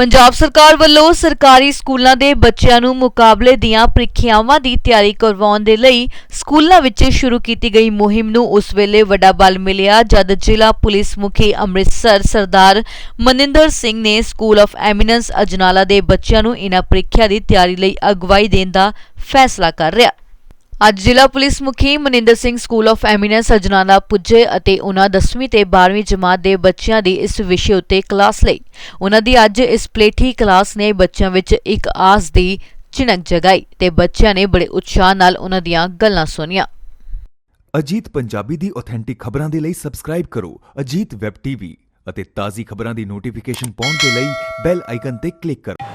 ਪੰਜਾਬ ਸਰਕਾਰ ਵੱਲੋਂ ਸਰਕਾਰੀ ਸਕੂਲਾਂ ਦੇ ਬੱਚਿਆਂ ਨੂੰ ਮੁਕਾਬਲੇ ਦੀਆਂ ਪ੍ਰੀਖਿਆਵਾਂ ਦੀ ਤਿਆਰੀ ਕਰਵਾਉਣ ਦੇ ਲਈ ਸਕੂਲਾਂ ਵਿੱਚ ਸ਼ੁਰੂ ਕੀਤੀ ਗਈ ਮੁਹਿੰਮ ਨੂੰ ਉਸ ਵੇਲੇ ਵੱਡਾ ਬਲ ਮਿਲਿਆ, ਜਦ ਜ਼ਿਲ੍ਹਾ ਪੁਲਿਸ ਮੁਖੀ ਅੰਮ੍ਰਿਤਸਰ ਸਰਦਾਰ ਮਨਿੰਦਰ ਸਿੰਘ ਨੇ ਸਕੂਲ ਆਫ ਐਮੀਨੈਂਸ ਅਜਨਾਲਾ ਦੇ ਬੱਚਿਆਂ ਨੂੰ ਇਨ੍ਹਾਂ ਪ੍ਰੀਖਿਆ ਦੀ ਤਿਆਰੀ ਲਈ ਅਗਵਾਈ ਦੇਣ ਦਾ ਫੈਸਲਾ ਕਰ ਰਿਹਾ ਅੱਜ ਜ਼ਿਲ੍ਹਾ ਪੁਲਿਸ ਮੁਖੀ Maninder Singh school of eminence Ajnala ਪੁੱਜੇ ਅਤੇ ਉਹਨਾਂ 10ਵੀਂ ਤੇ 12ਵੀਂ ਜਮਾਤ ਦੇ ਬੱਚਿਆਂ ਦੀ ਇਸ ਵਿਸ਼ੇ ਉੱਤੇ ਕਲਾਸ ਲਈ। ਉਹਨਾਂ ਦੀ ਅੱਜ ਇਸ ਪਲੇਠੀ ਕਲਾਸ ਨੇ ਬੱਚਿਆਂ ਵਿੱਚ ਇੱਕ ਆਸ ਦੀ ਚਿਣਕ ਜਗਾਈ ਤੇ ਬੱਚਿਆਂ ਨੇ ਬੜੇ ਉਤਸ਼ਾਹ ਨਾਲ ਉਹਨਾਂ ਦੀਆਂ ਗੱਲਾਂ ਸੁਣੀਆਂ। ਅਜੀਤ ਪੰਜਾਬੀ ਦੀ ਆਥੈਂਟਿਕ ਖਬਰਾਂ ਦੇ ਲਈ ਸਬਸਕ੍ਰਾਈਬ ਕਰੋ ਅਜੀਤ ਵੈਬ ਟੀਵੀ ਅਤੇ ਤਾਜ਼ੀ ਖਬਰਾਂ ਦੀ ਨੋਟੀਫਿਕੇਸ਼ਨ ਪਾਉਣ ਦੇ ਲਈ ਬੈਲ ਆਈਕਨ ਤੇ ਕਲਿੱਕ ਕਰੋ।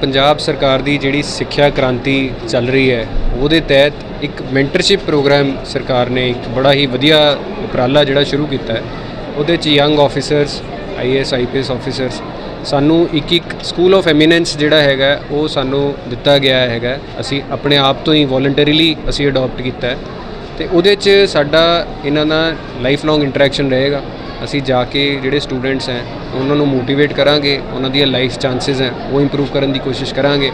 ਪੰਜਾਬ ਸਰਕਾਰ ਦੀ ਜਿਹੜੀ ਸਿੱਖਿਆ ਕ੍ਰਾਂਤੀ ਚੱਲ ਰਹੀ ਹੈ, ਉਹਦੇ ਤਹਿਤ ਇੱਕ ਮੈਂਟਰਸ਼ਿਪ ਪ੍ਰੋਗਰਾਮ ਸਰਕਾਰ ਨੇ ਇੱਕ ਬੜਾ ਹੀ ਵਧੀਆ ਉਪਰਾਲਾ ਜਿਹੜਾ ਸ਼ੁਰੂ ਕੀਤਾ ਹੈ। ਉਹਦੇ 'ਚ young officers IAS IPS officers ਸਾਨੂੰ ਇੱਕ ਇੱਕ ਸਕੂਲ ਆਫ ਐਮੀਨੈਂਸ ਜਿਹੜਾ ਹੈਗਾ, ਉਹ ਸਾਨੂੰ ਦਿੱਤਾ ਗਿਆ ਹੈਗਾ। ਅਸੀਂ ਆਪਣੇ ਆਪ ਤੋਂ ਹੀ ਵੋਲੰਟਰੀਲੀ ਅਸੀਂ ਅਡਾਪਟ ਕੀਤਾ ਹੈ। ਤੇ ਉਹਦੇ 'ਚ ਸਾਡਾ ਇਹਨਾਂ ਨਾਲ ਲਾਈਫ ਲੌਂਗ ਇੰਟਰੈਕਸ਼ਨ ਰਹੇਗਾ। ਅਸੀਂ ਜਾ ਕੇ ਜਿਹੜੇ ਸਟੂਡੈਂਟਸ ਹੈ, ਉਹਨਾਂ ਨੂੰ ਮੋਟੀਵੇਟ ਕਰਾਂਗੇ, ਉਹਨਾਂ ਦੀਆਂ ਲਾਈਫ ਚਾਂਸਸ ਹੈ, ਉਹ ਇੰਪਰੂਵ ਕਰਨ ਦੀ ਕੋਸ਼ਿਸ਼ ਕਰਾਂਗੇ।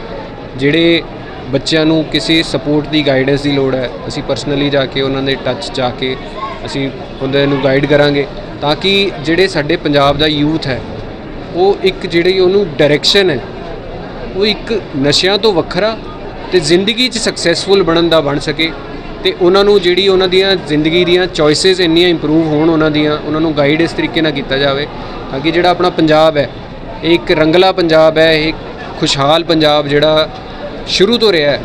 ਜਿਹੜੇ ਬੱਚਿਆਂ ਨੂੰ ਕਿਸੇ ਸਪੋਰਟ ਦੀ ਗਾਈਡੈਂਸ ਦੀ ਲੋੜ ਹੈ, ਅਸੀਂ ਪਰਸਨਲੀ ਜਾ ਕੇ ਉਹਨਾਂ ਦੇ ਟੱਚ ਜਾ ਕੇ ਅਸੀਂ ਉਹਨਾਂ ਨੂੰ ਗਾਈਡ ਕਰਾਂਗੇ ਤਾਂ ਕਿ ਜਿਹੜੇ ਸਾਡੇ ਪੰਜਾਬ ਦਾ ਯੂਥ ਹੈ, ਉਹ ਇੱਕ ਜਿਹੜੀ ਉਹਨੂੰ ਡਾਇਰੈਕਸ਼ਨ ਹੈ, ਉਹ ਇੱਕ ਨਸ਼ਿਆਂ ਤੋਂ ਵੱਖਰਾ ਤੇ ਜ਼ਿੰਦਗੀ 'ਚ ਸਕਸੈਸਫੁਲ ਬਣਨ ਦਾ ਬਣ ਸਕੇ। ਤੇ ਉਹਨਾਂ ਨੂੰ ਜਿਹੜੀ ਉਹਨਾਂ ਦੀਆਂ ਜ਼ਿੰਦਗੀ ਦੀਆਂ ਚੋਇਸਸ ਇੰਨੀਆਂ ਇੰਪਰੂਵ ਹੋਣ ਉਹਨਾਂ ਦੀਆਂ, ਉਹਨਾਂ ਨੂੰ ਗਾਈਡ ਇਸ ਤਰੀਕੇ ਨਾਲ ਕੀਤਾ ਜਾਵੇ ਤਾਂ ਕਿ ਜਿਹੜਾ ਆਪਣਾ ਪੰਜਾਬ ਹੈ, ਇਹ ਇੱਕ ਰੰਗਲਾ ਪੰਜਾਬ ਹੈ, ਇਹ ਖੁਸ਼ਹਾਲ ਪੰਜਾਬ ਜਿਹੜਾ ਸ਼ੁਰੂ ਤੋਂ ਰਿਹਾ ਹੈ।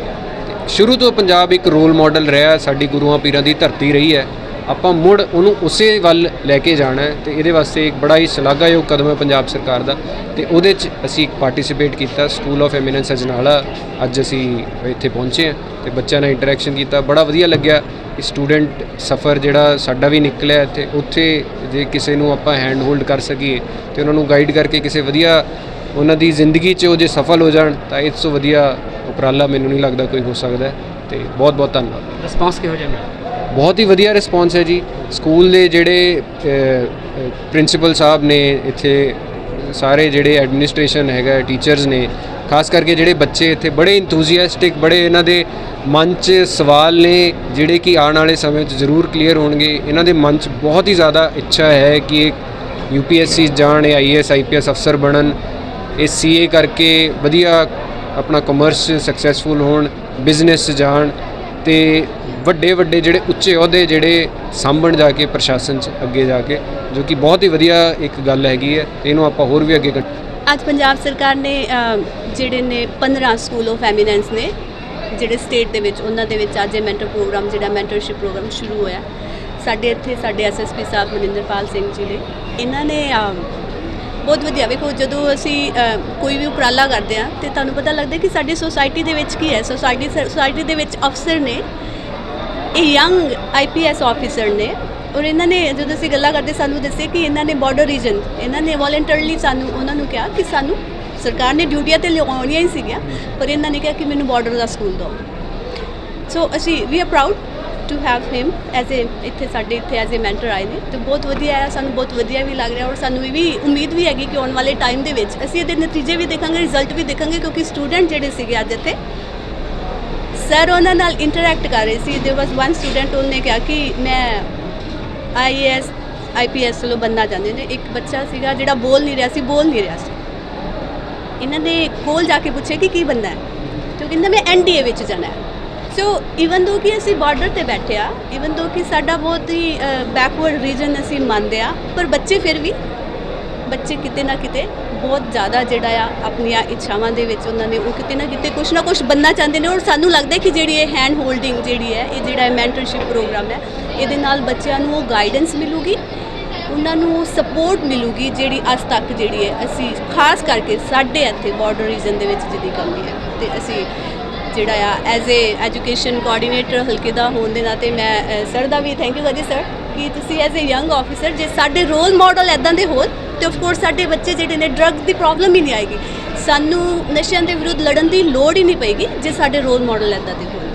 ਸ਼ੁਰੂ ਤੋਂ ਪੰਜਾਬ ਇੱਕ ਰੋਲ ਮਾਡਲ ਰਿਹਾ ਸਾਡੀ ਗੁਰੂਆਂ ਪੀਰਾਂ ਦੀ ਧਰਤੀ ਰਹੀ ਹੈ। ਆਪਾਂ ਮੁੜ ਉਹਨੂੰ ਉਸੇ ਵੱਲ ਲੈ ਕੇ ਜਾਣਾ ਹੈ ਤੇ ਇਹਦੇ ਵਾਸਤੇ ਇੱਕ ਬੜਾ ਹੀ ਸ਼ਲਾਘਾਯੋਗ ਕਦਮ ਹੈ ਪੰਜਾਬ ਸਰਕਾਰ ਦਾ ਤੇ ਉਹਦੇ 'ਚ ਅਸੀਂ ਪਾਰਟਿਸਿਪੇਟ ਕੀਤਾ ਸਕੂਲ ਆਫ ਐਮੀਨੈਂਸ ਅਜਨਾਲਾ, ਅੱਜ ਅਸੀਂ ਇੱਥੇ ਪਹੁੰਚੇ ਹਾਂ ਤੇ ਬੱਚਿਆਂ ਨਾਲ ਇੰਟਰੈਕਸ਼ਨ ਕੀਤਾ, ਬੜਾ ਵਧੀਆ ਲੱਗਿਆ। ਕਿ ਸਟੂਡੈਂਟ ਸਫਰ ਜਿਹੜਾ ਸਾਡਾ ਵੀ ਨਿਕਲਿਆ ਤੇ ਉੱਥੇ ਜੇ ਕਿਸੇ ਨੂੰ ਆਪਾਂ ਹੈਂਡ ਹੋਲਡ ਕਰ ਸਕੀਏ ਤੇ ਉਹਨਾਂ ਨੂੰ ਗਾਈਡ ਕਰਕੇ ਕਿਸੇ ਵਧੀਆ ਉਹਨਾਂ ਦੀ ਜ਼ਿੰਦਗੀ 'ਚ ਉਹ ਜੇ ਸਫਲ ਹੋ ਜਾਣ ਤਾਂ ਇਸ ਤੋਂ ਵਧੀਆ ਉਪਰਾਲਾ ਮੈਨੂੰ ਨਹੀਂ ਲੱਗਦਾ ਕੋਈ ਹੋ ਸਕਦਾ ਹੈ ਤੇ ਬਹੁਤ ਬਹੁਤ ਧੰਨਵਾਦ। ਰਿਸਪੌਂਸ ਕਿਹੋ ਜਿਹਾ ਮਿਲਿਆ? ਬਹੁਤ ਹੀ ਵਧੀਆ ਰਿਸਪੌਂਸ ਹੈ ਜੀ। ਸਕੂਲ ਦੇ ਜਿਹੜੇ ਪ੍ਰਿੰਸੀਪਲ ਸਾਹਿਬ ਨੇ ਇੱਥੇ ਸਾਰੇ ਜਿਹੜੇ ਐਡਮਿਨਿਸਟ੍ਰੇਸ਼ਨ ਹੈਗਾ ਟੀਚਰਸ ਨੇ, ਖਾਸ ਕਰਕੇ ਜਿਹੜੇ ਬੱਚੇ ਇੱਥੇ ਬੜੇ ਇੰਥੂਸੀਆਸਟਿਕ ਬੜੇ ਇਹਨਾਂ ਦੇ ਮਨ 'ਚ ਸਵਾਲ ਨੇ, ਜਿਹੜੇ ਕਿ ਆਉਣ ਵਾਲੇ ਸਮੇਂ 'ਚ ਜ਼ਰੂਰ ਕਲੀਅਰ ਹੋਣਗੇ। ਇਹਨਾਂ ਦੇ ਮਨ 'ਚ ਬਹੁਤ ਹੀ ਜ਼ਿਆਦਾ ਇੱਛਾ ਹੈ ਕਿ ਇਹ ਯੂਪੀਐਸਸੀ ਜਾਣ, ਇਹ ਆਈਐਸ ਆਈਪੀਐਸ ਅਫਸਰ ਬਣਨ। ਇਹ ਸੀਏ ਕਰਕੇ ਵਧੀਆ ਆਪਣਾ ਕਮਰਸ ਸਕਸੈਸਫੁਲ ਹੋਣ ਬਿਜ਼ਨਸ 'ਚ ਜਾਣ। ਤੇ ਵੱਡੇ ਵੱਡੇ ਜਿਹੜੇ ਉੱਚੇ ਅਹੁਦੇ ਜਿਹੜੇ ਸਾਂਭਣ ਜਾ ਕੇ ਪ੍ਰਸ਼ਾਸਨ 'ਚ ਅੱਗੇ ਜਾ ਕੇ, ਜੋ ਕਿ ਬਹੁਤ ਹੀ ਵਧੀਆ ਇੱਕ ਗੱਲ ਹੈਗੀ ਹੈ ਤੇ ਇਹਨੂੰ ਆਪਾਂ ਹੋਰ ਵੀ ਅੱਗੇ ਕੱਢ ਅੱਜ ਪੰਜਾਬ ਸਰਕਾਰ ਨੇ ਜਿਹੜੇ ਨੇ 15 ਸਕੂਲ ਆਫ ਐਮੀਨੈਂਸ ਨੇ, ਜਿਹੜੇ ਸਟੇਟ ਦੇ ਵਿੱਚ, ਉਹਨਾਂ ਦੇ ਵਿੱਚ ਅੱਜ ਇਹ ਮੈਂਟਰ ਪ੍ਰੋਗਰਾਮ ਜਿਹੜਾ ਮੈਂਟਰਸ਼ਿਪ ਪ੍ਰੋਗਰਾਮ ਸ਼ੁਰੂ ਹੋਇਆ। ਸਾਡੇ ਇੱਥੇ ਸਾਡੇ ਐਸਐਸਪੀ ਸਾਹਿਬ ਮਨਿੰਦਰਪਾਲ ਸਿੰਘ ਜੀ ਨੇ, ਇਹਨਾਂ ਨੇ ਬਹੁਤ ਵਧੀਆ। ਵੇਖੋ, ਜਦੋਂ ਅਸੀਂ ਕੋਈ ਵੀ ਉਪਰਾਲਾ ਕਰਦੇ ਆ ਤੇ ਤੁਹਾਨੂੰ ਪਤਾ ਲੱਗਦਾ ਕਿ ਸਾਡੀ ਸੋਸਾਇਟੀ ਦੇ ਵਿੱਚ ਕੀ ਹੈ? ਸੋਸਾਇਟੀ ਸੋਸਾਇਟੀ ਦੇ ਵਿੱਚ ਅਫਸਰ ਨੇ, ਇਹ ਯੰਗ ਆਈਪੀਐਸ ਆਫੀਸਰ ਨੇ ਔਰ ਇਹਨਾਂ ਨੇ ਜਦੋਂ ਅਸੀਂ ਗੱਲਾਂ ਕਰਦੇ, ਸਾਨੂੰ ਦੱਸੇ ਕਿ ਇਹਨਾਂ ਨੇ ਬਾਰਡਰ ਰੀਜਨ ਇਹਨਾਂ ਨੇ ਵੋਲੰਟਰਲੀ ਸਾਨੂੰ, ਉਹਨਾਂ ਨੂੰ ਕਿਹਾ ਕਿ ਸਾਨੂੰ ਸਰਕਾਰ ਨੇ ਡਿਊਟੀਆਂ ਤੇ ਲਗਾਉਣੀਆਂ ਹੀ ਸੀਗੀਆਂ, ਪਰ ਇਹਨਾਂ ਨੇ ਕਿਹਾ ਕਿ ਮੈਨੂੰ ਬਾਰਡਰ ਦਾ ਸਕੂਲ ਦਿਓ। ਸੋ ਅਸੀਂ we are proud to have him as a ਇੱਥੇ ਸਾਡੇ ਇੱਥੇ ਐਜ਼ ਅ ਮੈਂਟਰ ਆਏ ਨੇ ਤੇ ਬਹੁਤ ਵਧੀਆ ਹੈ ਸਾਨੂੰ ਬਹੁਤ ਵਧੀਆ ਵੀ ਲੱਗ ਰਿਹਾ ਔਰ ਸਾਨੂੰ ਇਹ ਵੀ ਉਮੀਦ ਵੀ ਹੈਗੀ ਕਿ ਆਉਣ ਵਾਲੇ ਟਾਈਮ ਦੇ ਵਿੱਚ ਅਸੀਂ ਇਹਦੇ ਨਤੀਜੇ ਵੀ ਦੇਖਾਂਗੇ ਰਿਜ਼ਲਟ ਵੀ ਦੇਖਾਂਗੇ ਕਿਉਂਕਿ ਸਟੂਡੈਂਟ ਜਿਹੜੇ ਸੀਗੇ ਅੱਜ ਇੱਥੇ ਸਰ ਉਹਨਾਂ ਨਾਲ ਇੰਟਰੈਕਟ ਕਰ ਰਹੇ ਸੀ देयर ਵਾਸ ਵਨ ਸਟੂਡੈਂਟ ਉਹਨੇ ਕਿਹਾ ਕਿ ਮੈਂ ਆਈਐਸ ਆਈਪੀਐਸ ਵੱਲੋਂ ਬੰਨਾ ਚਾਹੁੰਦੇ ਨੇ ਇੱਕ ਬੱਚਾ ਸੀਗਾ ਜਿਹੜਾ ਬੋਲ ਨਹੀਂ ਰਿਹਾ ਸੀ ਬੋਲ ਨਹੀਂ ਰਿਹਾ ਸੀ ਇਹਨਾਂ ਨੇ ਕੋਲ ਜਾ ਕੇ ਪੁੱਛਿਆ ਕਿ ਕੀ ਬੰਦਾ ਹੈ ਤੇ ਉਹ ਕਹਿੰਦਾ ਮੈਂ ਐਨਡੀਏ ਵਿੱਚ ਜਾਣਾ ਹੈ ਸੋ ਇਵਨ ਦੋ ਕਿ ਅਸੀਂ ਬਾਰਡਰ ਤੇ ਬੈਠੇ ਆ ਇਵਨ ਦੋ ਕਿ ਸਾਡਾ ਬਹੁਤ ਹੀ ਬੈਕਵਰਡ ਰੀਜਨ ਅਸੀਂ ਮੰਨਦੇ ਆ, ਪਰ ਬੱਚੇ ਫਿਰ ਵੀ, ਬੱਚੇ ਕਿਤੇ ਨਾ ਕਿਤੇ ਬਹੁਤ ਜ਼ਿਆਦਾ ਜਿਹੜਾ ਆ, ਆਪਣੀਆਂ ਇੱਛਾਵਾਂ ਦੇ ਵਿੱਚ ਉਹਨਾਂ ਨੇ ਉਹ ਕਿਤੇ ਨਾ ਕਿਤੇ ਕੁਝ ਨਾ ਕੁਝ ਬੰਨਾ ਚਾਹੁੰਦੇ ਨੇ ਔਰ ਸਾਨੂੰ ਲੱਗਦਾ ਕਿ ਜਿਹੜੀ ਇਹ ਹੈਂਡ ਹੋਲਡਿੰਗ ਜਿਹੜੀ ਹੈ, ਇਹ ਜਿਹੜਾ ਮੈਂਟਰਸ਼ਿਪ ਪ੍ਰੋਗਰਾਮ ਹੈ, ਇਹਦੇ ਨਾਲ ਬੱਚਿਆਂ ਨੂੰ ਉਹ ਗਾਈਡੈਂਸ ਮਿਲੂਗੀ, ਉਹਨਾਂ ਨੂੰ ਸਪੋਰਟ ਮਿਲੂਗੀ ਜਿਹੜੀ ਅੱਜ ਤੱਕ ਜਿਹੜੀ ਹੈ, ਅਸੀਂ ਖਾਸ ਕਰਕੇ ਸਾਡੇ ਇੱਥੇ ਬਾਰਡਰ ਰੀਜਨ ਦੇ ਵਿੱਚ ਜਿਹਦੀ ਕਮੀ ਹੈ, ਤੇ ਅਸੀਂ ਜਿਹੜਾ ਆ ਐਜ਼ ਏ ਐਜੂਕੇਸ਼ਨ ਕੋਆਰਡੀਨੇਟਰ ਹਲਕੇ ਦਾ ਹੋਣ ਦੇ ਨਾਤੇ ਮੈਂ ਸਰ ਦਾ ਵੀ ਥੈਂਕ ਯੂ ਜੀ ਸਰ ਕਿ ਤੁਸੀਂ ਐਜ਼ ਏ ਯੰਗ ਆਫੀਸਰ ਜੇ ਸਾਡੇ ਰੋਲ ਮਾਡਲ ਐਦਾਂ ਦੇ ਹੋਣ, ਤੇ ਆਫ ਕੋਰਸ ਸਾਡੇ ਬੱਚੇ ਜਿਹੜੇ ਨੇ ਡਰੱਗ ਦੀ ਪ੍ਰੋਬਲਮ ਹੀ ਨਹੀਂ ਆਏਗੀ। ਸਾਨੂੰ ਨਸ਼ਿਆਂ ਦੇ ਵਿਰੁੱਧ ਲੜਨ ਦੀ ਲੋੜ ਹੀ ਨਹੀਂ ਪਏਗੀ ਜੇ ਸਾਡੇ ਰੋਲ ਮਾਡਲ ਐਦਾਂ ਦੇ ਹੋਣ।